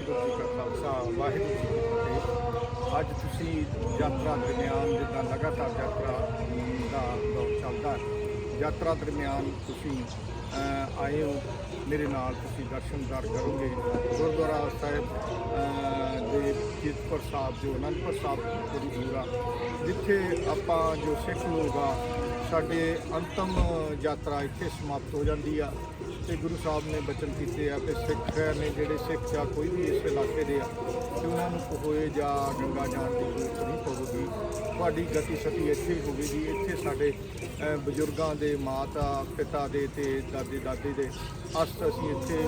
ਵਾਹਿਗੁਰੂ ਜੀ ਕਾ ਖਾਲਸਾ, ਵਾਹਿਗੁਰੂ ਜੀ ਕੀ ਫਤਿਹ। ਅੱਜ ਤੁਸੀਂ ਯਾਤਰਾ ਦਰਮਿਆਨ ਜਿੱਦਾਂ ਲਗਾਤਾਰ ਯਾਤਰਾ ਦਾ ਦੌਰ ਚੱਲਦਾ ਯਾਤਰਾ ਦਰਮਿਆਨ ਤੁਸੀਂ ਆਏ ਹੋ। ਮੇਰੇ ਨਾਲ ਤੁਸੀਂ ਦਰਸ਼ਨ ਦਰ ਕਰੋਗੇ। ਗੁਰਦੁਆਰਾ ਸਾਹਿਬ ਦੇ ਕੀਰਤਪੁਰ ਸਾਹਿਬ, ਜੋ ਅਨੰਦਪੁਰ ਸਾਹਿਬ ਬੜੀ ਦੂਰ ਆ, ਜਿੱਥੇ ਆਪਾਂ ਜੋ ਸਿੱਖ ਲੋਕ ਆ, ਸਾਡੇ ਅੰਤਮ ਯਾਤਰਾ ਇੱਥੇ ਸਮਾਪਤ ਹੋ ਜਾਂਦੀ ਆ। ਤੇ ਗੁਰੂ ਸਾਹਿਬ ਨੇ ਬਚਨ ਕੀਤੇ ਆ ਕਿ ਸਿੱਖ ਨੇ ਜਿਹੜੇ ਸਿੱਖ ਆ, ਕੋਈ ਵੀ ਇਸ ਇਲਾਕੇ ਦੇ ਆ ਕਿ ਉਹਨਾਂ ਨੂੰ ਹੋਏ ਜਾਂ ਗੰਗਾ ਜਾਣ ਦੀ ਜ਼ਰੂਰਤ ਨਹੀਂ ਪਵੇਗੀ ਤੁਹਾਡੀ ਗਤੀ ਸਤੀ ਇੱਥੇ ਹੀ ਹੋਵੇਗੀ। ਇੱਥੇ ਸਾਡੇ ਬਜ਼ੁਰਗਾਂ ਦੇ ਮਾਤਾ, ਪਿਤਾ ਦੇ ਤੇ ਦਾਦੇ, ਦਾਦੀ ਦੇ ਅਸਤ ਅਸੀਂ ਇੱਥੇ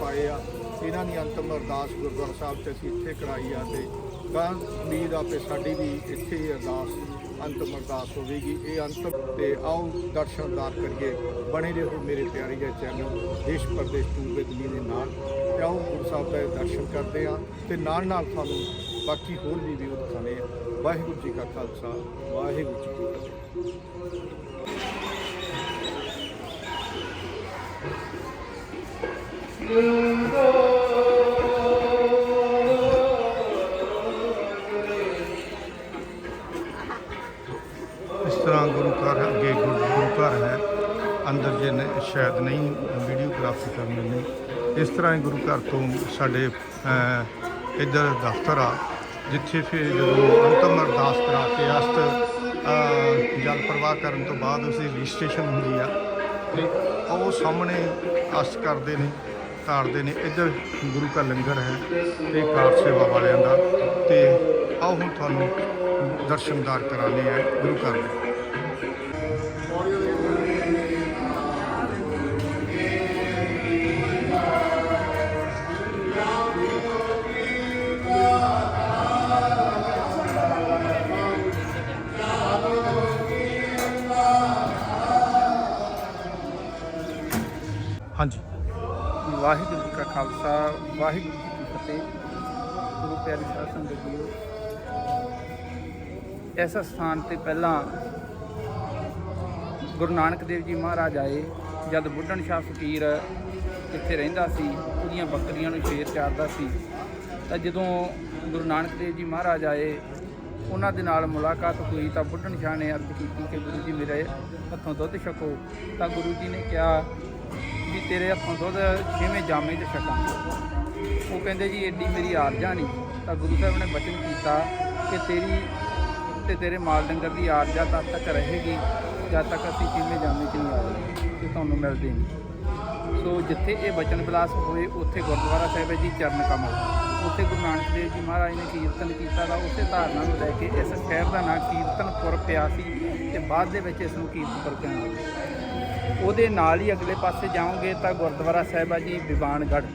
ਪਾਏ ਆ। ਇਹਨਾਂ ਦੀ ਅੰਤਮ ਅਰਦਾਸ ਗੁਰਦੁਆਰਾ ਸਾਹਿਬ 'ਚ ਅਸੀਂ ਇੱਥੇ ਕਰਾਈ ਆ ਤੇ ਗਾਂ ਉਮੀਦ ਆ ਕਿ ਸਾਡੀ ਵੀ ਇੱਥੇ ਹੀ ਅਰਦਾਸ ਅੰਤਮ ਅਰਦਾਸ ਹੋਵੇਗੀ। ਇਹ ਅੰਤਮ ਤੇ ਆਓ ਦਰਸ਼ਨ ਦਰਸ਼ਨਦਾਰ ਕਰੀਏ। ਬਣੇ ਰਹੋ ਮੇਰੇ ਪਿਆਰੇ ਜਿਹੇ ਚੈਨਲ ਦੇਸ਼ ਪ੍ਰਦੇਸ਼ ਟੂ ਵਿਦ ਮੀ ਦੇ ਨਾਲ। ਤੇ ਆਓ ਗੁਰੂ ਸਾਹਿਬ ਦਾ ਦਰਸ਼ਨ ਕਰਦੇ ਆ ਤੇ ਨਾਲ ਨਾਲ ਤੁਹਾਨੂੰ ਬਾਕੀ ਹੋਰ ਵੀ ਵੀ ਦਿਖਾਣੇ ਆ ਵਾਹਿਗੁਰੂ ਜੀ ਕਾ ਖਾਲਸਾ, ਵਾਹਿਗੁਰੂ ਜੀ ਕੀ ਫਤਿਹ। ਘਰ ਹੈ, ਅੰਦਰ ਜੇ ਸ਼ਾਇਦ ਨਹੀਂ ਵੀਡੀਓਗ੍ਰਾਫੀ ਕਰਨ ਨਹੀਂ। ਇਸ ਤਰ੍ਹਾਂ ਹੀ ਗੁਰੂ ਘਰ ਤੋਂ ਸਾਡੇ ਇੱਧਰ ਦਫ਼ਤਰ ਆ, ਜਿੱਥੇ ਫਿਰ ਜਦੋਂ ਅੰਤਮ ਅਰਦਾਸ ਕਰਾ ਕੇ ਅਸਤ ਜਲ ਪ੍ਰਵਾਹ ਕਰਨ ਤੋਂ ਬਾਅਦ ਉਸੇ ਰਜਿਸਟ੍ਰੇਸ਼ਨ ਹੁੰਦੀ ਆ, ਤੇ ਉਹ ਸਾਹਮਣੇ ਅਸਤ ਕਰਦੇ ਨੇ, ਤਾਰਦੇ ਨੇ, ਇੱਧਰ ਗੁਰੂ ਘਰ ਲੰਗਰ ਹੈ, ਤੇ ਕਾਰ ਸੇਵਾ ਵਾਲਿਆਂ ਦਾ, ਤੇ ਆਓ ਹੁਣ ਤੁਹਾਨੂੰ ਦਰਸ਼ਨਦਾਰ ਕਰਾਣੇ ਹੈ ਗੁਰੂ ਘਰ ਦੇ। ਖਾਲਸਾ, ਵਾਹਿਗੁਰੂ ਜੀ ਕੀ ਫਤਿਹ। ਗੁਰੂ ਪਿਆਰੀ ਸਾਧ ਸੰਗਤ ਜੀਓ ਇਸ ਸਥਾਨ ਤੇ ਪਹਿਲਾਂ ਗੁਰੂ ਨਾਨਕ ਦੇਵ ਜੀ ਮਹਾਰਾਜ ਆਏ। ਜਦ ਬੁੱਢਣ ਸ਼ਾਹ ਫਕੀਰ ਇੱਥੇ ਰਹਿੰਦਾ ਸੀ, ਉਹਦੀਆਂ ਬੱਕਰੀਆਂ ਨੂੰ ਸ਼ੇਰ ਚਾਰਦਾ ਸੀ। ਤਾਂ ਜਦੋਂ ਗੁਰੂ ਨਾਨਕ ਦੇਵ ਜੀ ਮਹਾਰਾਜ ਆਏ, ਉਹਨਾਂ ਦੇ ਨਾਲ ਮੁਲਾਕਾਤ ਹੋਈ ਤਾਂ ਬੁੱਢਣ ਸ਼ਾਹ ਨੇ ਅਰਜ਼ ਕੀਤੀ ਕਿ ਗੁਰੂ ਜੀ ਮੇਰੇ ਹੱਥੋਂ ਦੁੱਧ ਛਕੋ। ਤਾਂ ਗੁਰੂ ਜੀ ਨੇ ਕਿਹਾ ਵੀ ਤੇਰੇ ਹੱਥੋਂ ਦੁੱਧ ਛੇਵੇਂ ਜਾਮੇ 'ਚ ਛਕਾਂ ਉਹ ਕਹਿੰਦੇ ਜੀ ਐਡੀ ਮੇਰੀ ਆਰਜਾ ਨਹੀਂ। ਤਾਂ ਗੁਰੂ ਸਾਹਿਬ ਨੇ ਬਚਨ ਕੀਤਾ ਕਿ ਤੇਰੀ ਤੇ ਤੇਰੇ ਮਾਲ ਡੰਗਰ ਦੀ ਆਰਜਾ ਤਦ ਤੱਕ ਰਹੇਗੀ, ਜਦ ਤੱਕ ਅਸੀਂ ਛੇਵੇਂ ਜਾਮੇ 'ਚ ਨਹੀਂ ਆਵਾਂਗੇ ਤੇ ਤੁਹਾਨੂੰ ਮਿਲਦੇ ਨਹੀਂ ਸੋ ਜਿੱਥੇ ਇਹ ਬਚਨ ਵਿਲਾਸ ਹੋਏ, ਉੱਥੇ ਗੁਰਦੁਆਰਾ ਸਾਹਿਬ ਹੈ ਜੀ ਚਰਨ ਕਮਲ। ਉੱਥੇ ਗੁਰੂ ਨਾਨਕ ਦੇਵ ਜੀ ਮਹਾਰਾਜ ਨੇ ਕੀਰਤਨ ਕੀਤਾ ਤਾਂ ਉਸੇ ਧਾਰਨਾ ਨੂੰ ਲੈ ਕੇ ਇਸ ਸ਼ਹਿਰ ਦਾ ਨਾਂ ਕੀਰਤਨਪੁਰ ਪਿਆ ਸੀ ਤੇ ਬਾਅਦ ਦੇ ਵਿੱਚ ਇਸ ਨੂੰ ਕੀਰਤਨਪੁਰ ਕਹਿੰਦੇ ਉਹਦੇ ਨਾਲ ਹੀ ਅਗਲੇ ਪਾਸੇ ਜਾਓਗੇ ਤਾਂ ਗੁਰਦੁਆਰਾ ਸਾਹਿਬ ਆ ਜੀ, ਦੀਵਾਨਗੜ੍ਹ।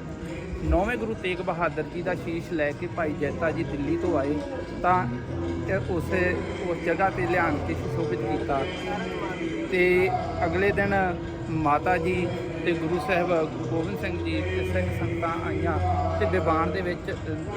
ਨੌਵੇਂ ਗੁਰੂ ਤੇਗ ਬਹਾਦਰ ਜੀ ਦਾ ਸ਼ੀਸ਼ ਲੈ ਕੇ ਭਾਈ ਜੈਤਾ ਜੀ ਦਿੱਲੀ ਤੋਂ ਆਏ, ਤਾਂ ਉਸੇ, ਉਸ ਜਗ੍ਹਾ ਤੇ ਲਿਆਣ ਕੇ ਸੁਸ਼ੋਭਿਤ ਕੀਤਾ। ਤੇ ਅਗਲੇ ਦਿਨ ਮਾਤਾ ਜੀ ਤੇ ਗੁਰੂ ਸਾਹਿਬ ਗੁਰੂ ਗੋਬਿੰਦ ਸਿੰਘ ਜੀ ਤੇ ਸਿੱਖ ਸੰਗਤਾਂ ਆਈਆਂ ਤੇ ਦੀਵਾਨ ਦੇ ਵਿੱਚ,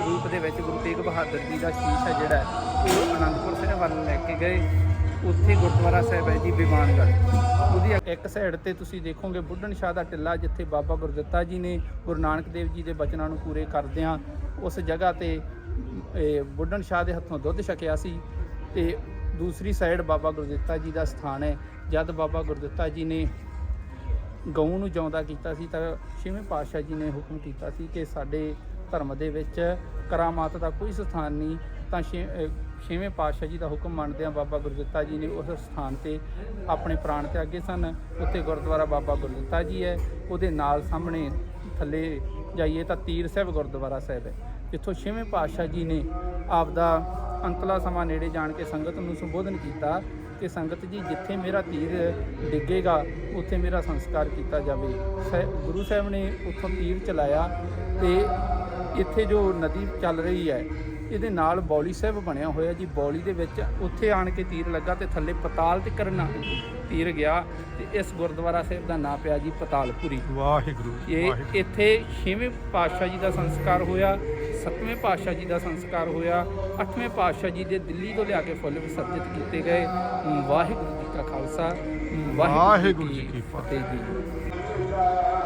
ਰੂਪ ਦੇ ਵਿੱਚ ਗੁਰੂ ਤੇਗ ਬਹਾਦਰ ਜੀ ਦਾ ਸ਼ੀਸ਼ ਹੈ ਜਿਹੜਾ, ਉਹ ਅਨੰਦਪੁਰ ਸਾਹਿਬ ਵੱਲ ਲੈ ਕੇ ਗਏ। ਉੱਥੇ ਗੁਰਦੁਆਰਾ ਸਾਹਿਬ ਹੈ ਜੀ ਦੀਵਾਨਗੜ੍ਹ ਉਹਦੀ ਇੱਕ ਸਾਈਡ ਤੇ ਤੁਸੀਂ ਦੇਖੋਗੇ ਬੁੱਢਣ ਸ਼ਾਹ ਦਾ ਟਿੱਲਾ, ਜਿੱਥੇ ਬਾਬਾ ਗੁਰਦਿੱਤਾ ਜੀ ਨੇ ਗੁਰੂ ਨਾਨਕ ਦੇਵ ਜੀ ਦੇ ਬਚਨਾਂ ਨੂੰ ਪੂਰੇ ਕਰਦਿਆਂ ਉਸ ਜਗ੍ਹਾ ਤੇ ਬੁੱਢਣ ਸ਼ਾਹ ਦੇ ਹੱਥੋਂ ਦੁੱਧ ਛਕਿਆ ਸੀ ਤੇ ਦੂਸਰੀ ਸਾਈਡ ਬਾਬਾ ਗੁਰਦਿੱਤਾ ਜੀ ਦਾ ਸਥਾਨ ਹੈ। ਜਦ ਬਾਬਾ ਗੁਰਦਿੱਤਾ ਜੀ ਨੇ ਗਊ ਨੂੰ ਜਿਉਂਦਾ ਕੀਤਾ ਸੀ ਤਾਂ ਛੇਵੇਂ ਪਾਤਸ਼ਾਹ ਜੀ ਨੇ ਹੁਕਮ ਕੀਤਾ ਸੀ ਕਿ ਸਾਡੇ ਧਰਮ ਦੇ ਵਿੱਚ ਕਰਾਮਾਤ ਦਾ ਕੋਈ ਸਥਾਨ ਨਹੀਂ, ਤਾਂ ਛੇ- ਛੇਵੇਂ ਪਾਤਸ਼ਾਹ ਜੀ ਦਾ ਹੁਕਮ ਮੰਨਦਿਆਂ ਬਾਬਾ ਗੁਰਦਿੱਤਾ ਜੀ ਨੇ ਉਸ ਸਥਾਨ ਤੇ ਆਪਣੇ ਪ੍ਰਾਣ ਤਿਆਗੇ ਸਨ। ਉੱਥੇ ਗੁਰਦੁਆਰਾ ਬਾਬਾ ਗੁਰਦਿੱਤਾ ਜੀ ਹੈ। ਉਹਦੇ ਨਾਲ ਸਾਹਮਣੇ ਥੱਲੇ ਜਾਈਏ ਤਾਂ ਤੀਰ ਸਾਹਿਬ ਗੁਰਦੁਆਰਾ ਸਾਹਿਬ ਹੈ, ਜਿੱਥੋਂ ਛੇਵੇਂ ਪਾਤਸ਼ਾਹ ਜੀ ਨੇ ਆਪਦਾ ਅੰਤਲਾ ਸਮਾਂ ਨੇੜੇ ਜਾਣ ਕੇ ਸੰਗਤ ਨੂੰ ਸੰਬੋਧਨ ਕੀਤਾ ਕਿ ਸੰਗਤ ਜੀ, ਜਿੱਥੇ ਮੇਰਾ ਤੀਰ ਡਿੱਗੇਗਾ, ਉੱਥੇ ਮੇਰਾ ਸੰਸਕਾਰ ਕੀਤਾ ਜਾਵੇ। ਸਹਿ- ਗੁਰੂ ਸਾਹਿਬ ਨੇ ਉੱਥੋਂ ਤੀਰ ਚਲਾਇਆ ਤੇ ਇੱਥੇ ਜੋ ਨਦੀ ਚੱਲ ਰਹੀ ਹੈ ਇਹਦੇ ਨਾਲ ਬੌਲੀ ਸਾਹਿਬ ਬਣਿਆ ਹੋਇਆ ਜੀ। ਬੌਲੀ ਦੇ ਵਿੱਚ ਉੱਥੇ ਆਣ ਕੇ ਤੀਰ ਲੱਗਾ ਤੇ ਥੱਲੇ ਪਤਾਲ ਤੇ ਕਰਨਾ ਤੀਰ ਗਿਆ ਤੇ ਇਸ ਗੁਰਦੁਆਰਾ ਸਾਹਿਬ ਦਾ ਨਾਂ ਪਿਆ ਜੀ ਪਤਾਲਪੁਰੀ। ਵਾਹਿਗੁਰੂ ਇਹ ਇੱਥੇ ਛੇਵੇਂ ਪਾਤਸ਼ਾਹ ਜੀ ਦਾ ਸੰਸਕਾਰ ਹੋਇਆ ਸੱਤਵੇਂ ਪਾਤਸ਼ਾਹ ਜੀ ਦਾ ਸੰਸਕਾਰ ਹੋਇਆ ਅੱਠਵੇਂ ਪਾਤਸ਼ਾਹ ਜੀ ਦੇ ਦਿੱਲੀ ਤੋਂ ਲਿਆ ਕੇ ਫੁੱਲ ਵਿਸਰਜਿਤ ਕੀਤੇ ਗਏ। ਵਾਹਿਗੁਰੂ ਜੀ ਕਾ ਖਾਲਸਾ ਵਾਹਿਗੁਰੂ ਜੀ ਕੀ ਫਤਿਹ। ਜੀ।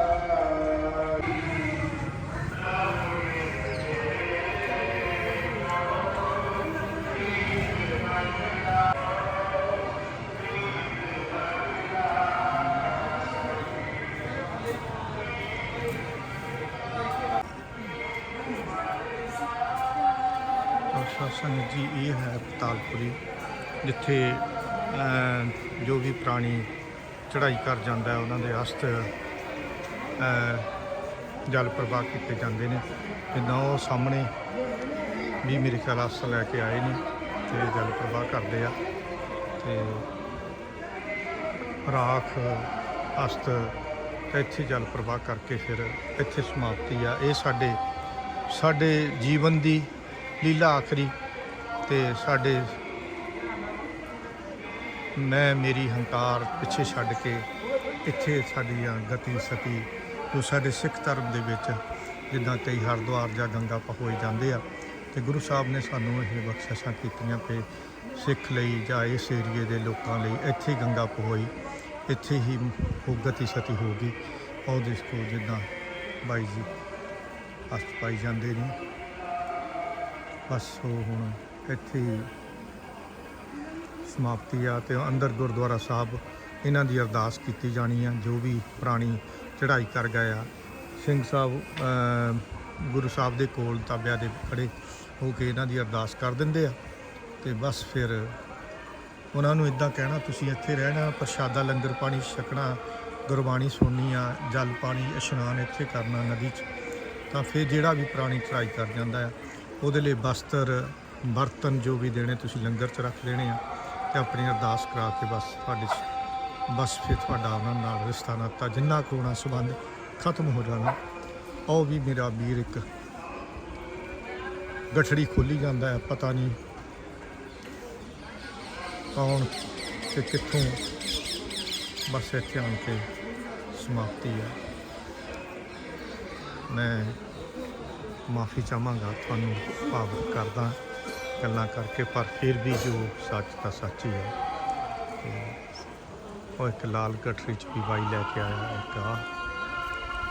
ਹੈ ਜਿੱਥੇ ਜੋ ਵੀ ਪ੍ਰਾਣੀ ਚੜ੍ਹਾਈ ਕਰ ਜਾਂਦਾ ਉਹਨਾਂ ਦੇ ਅਸਤ ਜਲ ਪ੍ਰਵਾਹ ਕੀਤੇ ਜਾਂਦੇ ਨੇ ਜਿੱਦਾਂ ਉਹ ਸਾਹਮਣੇ ਵੀ ਮੇਰੇ ਖਿਆਲ ਅਸਤ ਲੈ ਕੇ ਆਏ ਨੇ ਤੇ ਜਲ ਪ੍ਰਵਾਹ ਕਰਦੇ ਆ ਤੇ ਰਾਖ, ਅਸਤ ਇੱਥੇ ਜਲ ਪ੍ਰਵਾਹ ਕਰਕੇ ਫਿਰ ਇੱਥੇ ਸਮਾਪਤੀ ਆ। ਇਹ ਸਾਡੇ ਸਾਡੇ ਜੀਵਨ ਦੀ ਲੀਲਾ ਆਖਰੀ ਤੇ ਸਾਡੇ ਮੈਂ, ਮੇਰੀ ਹੰਕਾਰ ਪਿੱਛੇ ਛੱਡ ਕੇ ਇੱਥੇ ਸਾਡੀ ਆ ਗਤੀ ਸਤੀ ਜੋ ਸਾਡੇ ਸਿੱਖ ਧਰਮ ਦੇ ਵਿੱਚ ਜਿੱਦਾਂ ਕਈ ਹਰਿਦੁਆਰ ਜਾਂ ਗੰਗਾ ਪਹੋਈ ਜਾਂਦੇ ਆ, ਤੇ ਗੁਰੂ ਸਾਹਿਬ ਨੇ ਸਾਨੂੰ ਇਹ ਬਖਸ਼ਿਸ਼ਾਂ ਕੀਤੀਆਂ ਕਿ ਸਿੱਖ ਲਈ ਜਾਂ ਇਸ ਏਰੀਏ ਦੇ ਲੋਕਾਂ ਲਈ ਇੱਥੇ ਹੀ ਗੰਗਾ ਪਹੋਈ ਇੱਥੇ ਹੀ ਉਹ ਗਤੀ ਸਤੀ ਹੋਗੀ ਉਹ ਜਿਸ ਕੋ ਜਿੱਦਾਂ ਬਾਈ ਜੀ ਅਸਤ ਪਾਈ ਜਾਂਦੇ ਨੇ। ਬਸ ਉਹ ਹੁਣ ਇੱਥੇ ਹੀ ਸਮਾਪਤੀ ਆ ਤੇ ਅੰਦਰ ਗੁਰਦੁਆਰਾ ਸਾਹਿਬ, ਇਹਨਾਂ ਦੀ ਅਰਦਾਸ ਕੀਤੀ ਜਾਣੀ ਆ, ਜੋ ਵੀ ਪ੍ਰਾਣੀ ਚੜ੍ਹਾਈ ਕਰ ਗਏ ਆ। ਸਿੰਘ ਸਾਹਿਬ ਗੁਰੂ ਸਾਹਿਬ ਦੇ ਕੋਲ ਤਾਬਿਆਂ ਦੇ ਖੜੇ ਹੋ ਕੇ ਇਹਨਾਂ ਦੀ ਅਰਦਾਸ ਕਰ ਦਿੰਦੇ ਆ ਤੇ ਬਸ ਫਿਰ ਉਹਨਾਂ ਨੂੰ ਇਦਾਂ ਕਹਿਣਾ, ਤੁਸੀਂ ਇੱਥੇ ਰਹਿਣਾ, ਪ੍ਰਸ਼ਾਦਾ, ਲੰਗਰ ਪਾਣੀ ਛਕਣਾ, ਗੁਰਬਾਣੀ ਸੁਣਨੀ ਆ, ਜਲ ਪਾਣੀ ਇਸ਼ਨਾਨ ਇੱਥੇ ਕਰਨਾ ਨਦੀ 'ਚ। ਤਾਂ ਫਿਰ ਜਿਹੜਾ ਵੀ ਪ੍ਰਾਣੀ ਚੜ੍ਹਾਈ ਕਰ ਜਾਂਦਾ ਆ, ਉਹਦੇ ਲਈ ਬਸਤਰ ਬਰਤਨ ਜੋ ਵੀ ਦੇਣੇ ਤੁਸੀਂ ਲੰਗਰ 'ਚ ਰੱਖ ਦੇਣੇ ਆ ਤੇ ਆਪਣੀ ਅਰਦਾਸ ਕਰਾ ਕੇ ਬਸ ਤੁਹਾਡੇ ਬਸ ਫਿਰ ਤੁਹਾਡਾ ਉਹਨਾਂ ਨਾਲ ਰਿਸ਼ਤਾ ਨਾਤਾ ਜਿੰਨਾ ਕੁ ਹੋਣਾ ਸੰਬੰਧ ਖਤਮ ਹੋ ਜਾਣਾ। ਉਹ ਵੀ ਮੇਰਾ ਵੀਰ ਇੱਕ ਗਠੜੀ ਖੋਲੀ ਜਾਂਦਾ ਹੈ, ਪਤਾ ਨਹੀਂ ਕੌਣ ਤੇ ਕਿੱਥੋਂ ਬਸ ਇੱਥੇ ਆਣ ਕੇ ਸਮਾਪਤੀ ਹੈ। ਮੈਂ ਮਾਫੀ ਚਾਹਾਂਗਾ, ਤੁਹਾਨੂੰ ਭਾਵੁਕ ਕਰਦਾ। ਗੱਲਾਂ ਕਰਕੇ, ਪਰ ਫਿਰ ਵੀ ਜੋ ਸੱਚ ਤਾਂ ਸੱਚ ਹੀ ਹੈ। ਤੇ ਉਹ ਇੱਕ ਲਾਲ ਗਠਰੀ ਚ ਵੀ ਬਾਈ ਲੈ ਕੇ ਆਇਆ ਇੱਕ ਆ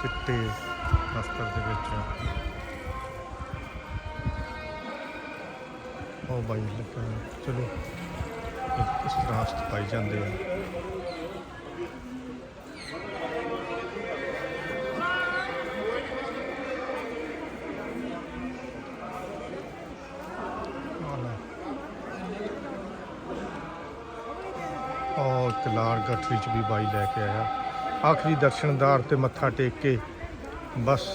ਚਿੱਟੇ ਵਸਤਰ ਦੇ ਵਿੱਚ। ਉਹ ਬਾਈ ਲੱਗਾ ਚਲੋ ਇਹ ਇਸ ਤਰ੍ਹਾਂ ਅਸਤ ਜਾਂਦੇ ਆ। ਲਾਲ ਗੱਠਰੀ ਚ ਵੀ ਬਾਈ ਲੈ ਕੇ ਆਇਆ। ਆਖਰੀ ਦਰਸ਼ਨਦਾਰ ਤੇ ਮੱਥਾ ਟੇਕ ਕੇ ਬਸ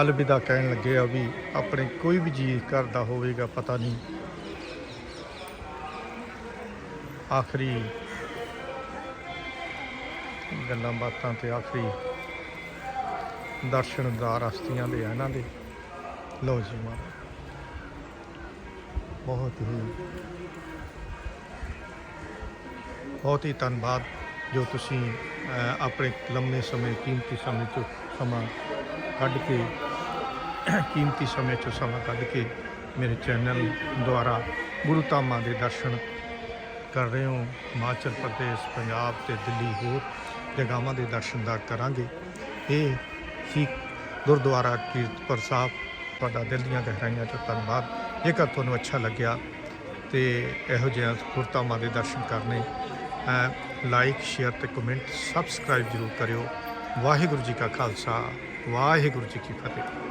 ਅਲਵਿਦਾ ਕਹਿਣ ਲੱਗੇ ਆ ਵੀ ਆਪਣੇ ਕੋਈ ਵੀ ਜੀ ਕਰਦਾ ਹੋਵੇਗਾ, ਪਤਾ ਨਹੀਂ। ਆਖਰੀ ਗੱਲਾਂ ਬਾਤਾਂ ਤੇ ਆਖਰੀ ਦਰਸ਼ਨਦਾਰ ਅਸਤੀਆਂ ਦੇ ਆ ਇਹਨਾਂ ਦੇ। ਲਓ ਜੀ ਮਹਾਰਾਜ ਬਹੁਤ ਹੀ ਬਹੁਤ ਹੀ ਧੰਨਵਾਦ ਜੋ ਤੁਸੀਂ ਆਪਣੇ ਲੰਮੇ ਸਮੇਂ, ਕੀਮਤੀ ਸਮੇਂ ਤੋਂ ਸਮਾਂ ਕੱਢ ਕੇ, ਕੀਮਤੀ ਸਮੇਂ ਚੋਂ ਸਮਾਂ ਕੱਢ ਕੇ ਮੇਰੇ ਚੈਨਲ ਦੁਆਰਾ ਗੁਰੂ ਧਾਮਾਂ ਦੇ ਦਰਸ਼ਨ ਕਰ ਰਹੇ ਹੋ। ਹਿਮਾਚਲ ਪ੍ਰਦੇਸ਼, ਪੰਜਾਬ ਤੇ ਦਿੱਲੀ ਹੋਰ ਜਗ੍ਹਾਵਾਂ ਦੇ ਦਰਸ਼ਨ ਦਾ ਕਰਾਂਗੇ। ਇਹ ਸਿੱਖ ਗੁਰਦੁਆਰਾ ਕੀਰਤਪੁਰ ਸਾਹਿਬ। ਤੁਹਾਡਾ ਦਿਲ ਦੀਆਂ ਗਹਿਰਾਈਆਂ ਤੋਂ ਧੰਨਵਾਦ। ਜੇਕਰ ਤੁਹਾਨੂੰ ਅੱਛਾ ਲੱਗਿਆ ਤੇ ਇਹੋ ਜਿਹਾ ਗੁਰਧਾਮਾਂ ਦੇ ਦਰਸ਼ਨ ਕਰਨੇ ਲਾਈਕ, ਸ਼ੇਅਰ ਤੇ ਕਮੈਂਟ ਸਬਸਕ੍ਰਾਈਬ ਜ਼ਰੂਰ ਕਰਿਓ। ਵਾਹਿਗੁਰੂ ਜੀ ਕਾ ਖਾਲਸਾ, ਵਾਹਿਗੁਰੂ ਜੀ ਕੀ ਫਤਿਹ।